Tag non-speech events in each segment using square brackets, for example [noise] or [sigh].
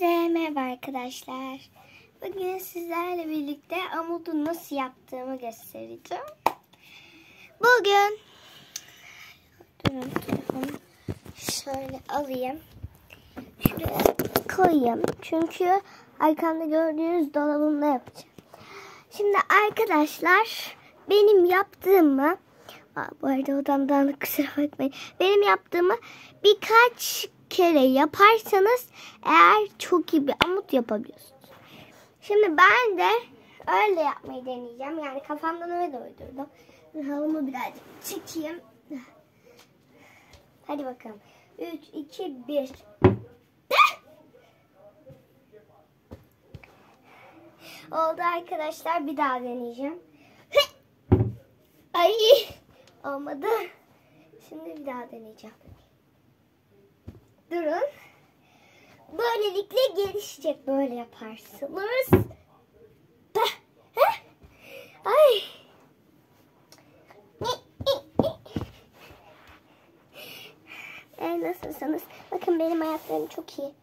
Herkese merhaba arkadaşlar. Bugün sizlerle birlikte amudu nasıl yaptığımı göstereceğim. Bugün durun şöyle alayım. Şuraya koyayım. Çünkü arkamda gördüğünüz dolabımda yapacağım. Şimdi arkadaşlar benim yaptığımı Aa, bu arada odamdan kusura bakmayın. Benim yaptığımı birkaç kere yaparsanız eğer çok iyi bir amut yapabiliyorsunuz. Şimdi ben de öyle yapmayı deneyeceğim. Yani kafamdan öyle uydurdum. Halımı birazcık çekeyim. Hadi bakalım. 3, 2, 1. Oldu arkadaşlar. Bir daha deneyeceğim. Ay olmadı. Şimdi bir daha deneyeceğim. Durun. Böylelikle gelişecek. Böyle yaparsınız. Ay. E, nasılsınız? Bakın benim ayaklarım çok iyi.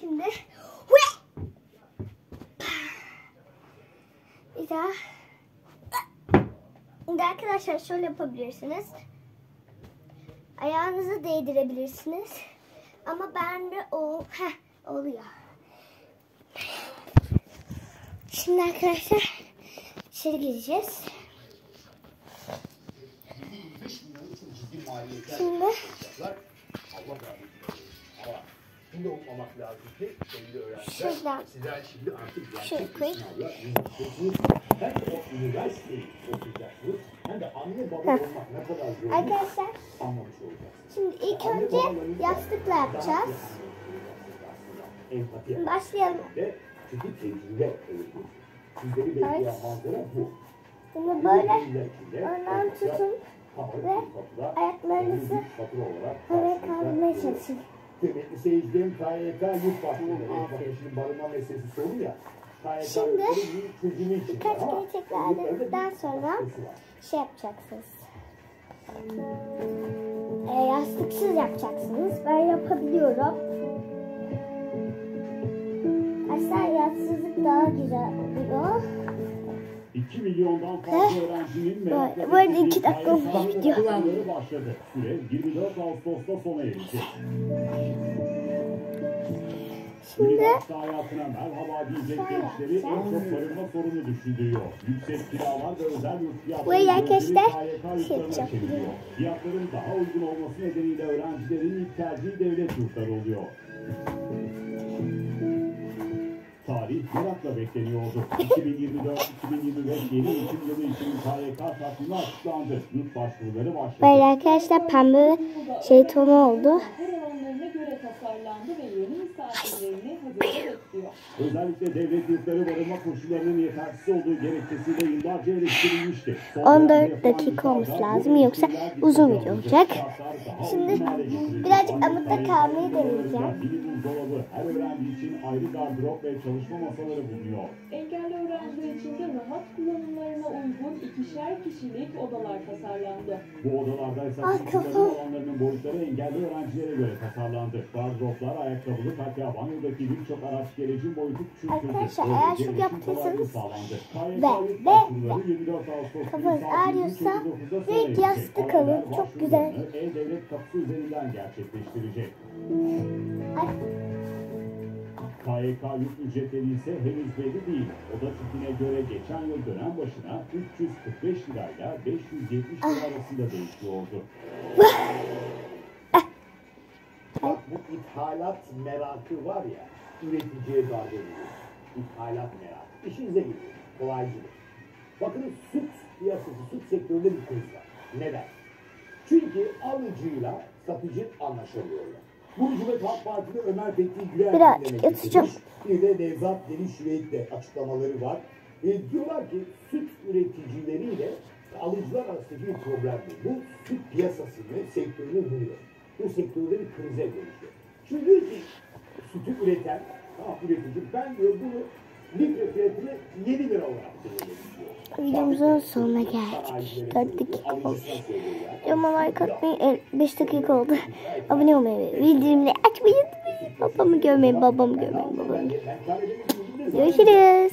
Şimdi bir daha Şimdi arkadaşlar şöyle yapabilirsiniz. Ayağınızı değdirebilirsiniz. Ama bende o heh, oluyor. Şimdi arkadaşlar içeri gireceğiz. Şimdi Şimdi olmamak lazım ki şimdi öğrenciler sizler şimdi artık gerçek koy. Hem de anne baba olmak ne kadar zor arkadaşlar anlamış olacaksınız. şimdi ilk önce yastıkla yapacağız. Başlayalım. Evet. manzara bu. Şimdi böyle ortada tutun ve bir ayaklarınızı havaya kaldırmaya çalışın. Kıymetli seyircilerim KYK yurt şimdi barınma meselesi sorun ya. Şimdi birkaç bir edildikten sonra şey yapacaksınız. E, yastıksız yapacaksınız. Ben yapabiliyorum. Aslında yastıksızlık daha güzel oluyor. 2 milyondan fazla öğrencinin merakla böyle beklediği iki dakika KYK olmuş video. başladı. Süre 24 Ağustos'ta sona erecek. Şimdi hayatına merhaba diyecek gençleri en yapacağız. çok barınma sorunu düşündürüyor. Yüksek kiralar ve özel yurt fiyatları Burayı arkadaşlar gözleri KYK yurtlarına yapacağım. çeviriyor. Fiyatların daha uygun olması nedeniyle öğrencilerin ilk tercihi devlet yurtları oluyor. Tarih merakla bekleniyordu. [laughs] 2024-2025 yeni eğitim yılı için KYK takvimi açıklandı. Yurt başvuruları başladı. böyle arkadaşlar pembe şey tonu oldu. Her alanlarına göre tasarlandı ve misafirlerini hazırda bekliyor. Özellikle devlet yurtları barınma koşullarının yetersiz olduğu gerekçesiyle yıllarca eleştirilmişti. Son 14 dönemde yapılan dakika olması lazım, yoksa uzun video olacak. Şimdi birazcık amutta kalmayı deneyeceğim. Mini buzdolabı her öğrenci için ayrı gardırop ve çalışma masaları bulunuyor. Engelli öğrenciler için de rahat kullanımlarına uygun ikişer kişilik odalar tasarlandı. Bu odalarda ise Ay, kafam. alanlarının boyutları engelli öğrencilere göre tasarlandı. Gardıroplar, ayakkabılık hatta banyodaki birçok araç gerecin boyutu küçültüldü. Arkadaşlar, eğer erişim yaptıysanız ve- ve- başvuruları 24 Ağustos Kafanız ağrıyorsa 23.59'da sona direkt erecek. yastık alın, çok güzel. E-Devlet kapısı üzerinden gerçekleştirecek. Ay, KYK yurt ücretleri ise henüz belli değil. Oda tipine göre geçen yıl dönem başına 345 lirayla 570 Ah. lira arasında değişiyordu. [laughs] İthalat merakı var ya, üreticiye darbe vuruyor. İthalat merakı. İşinize geliyor. Kolaycılık. Bakın süt piyasası, süt sektöründe bir kriz var. Neden? Çünkü alıcıyla satıcı anlaşamıyorlar. Bu Cumhuriyet Halk Partili Ömer Fethi Güler yatacağım. getirmiş. Bir de Nevzat Deniz Şüveyt de açıklamaları var. E, diyorlar ki süt üreticileriyle alıcılar arasındaki bir problem bu. Bu süt piyasasını, sektörünü vuruyor. Bu sektörde bir krize dönüşüyor. Ki sütü üreten, tamam üretici, ben diyor bunu litre fiyatını 7 lira olarak. Videomuzun sonuna geldik. 4 dakika olmuş. Videoma like atmayı 5 dakika oldu. [laughs] Abone olmayı ve bildirimleri açmayı unutmayın. Babamı görmeyin, babamı görmeyin, babamı görmeyin. Görüşürüz.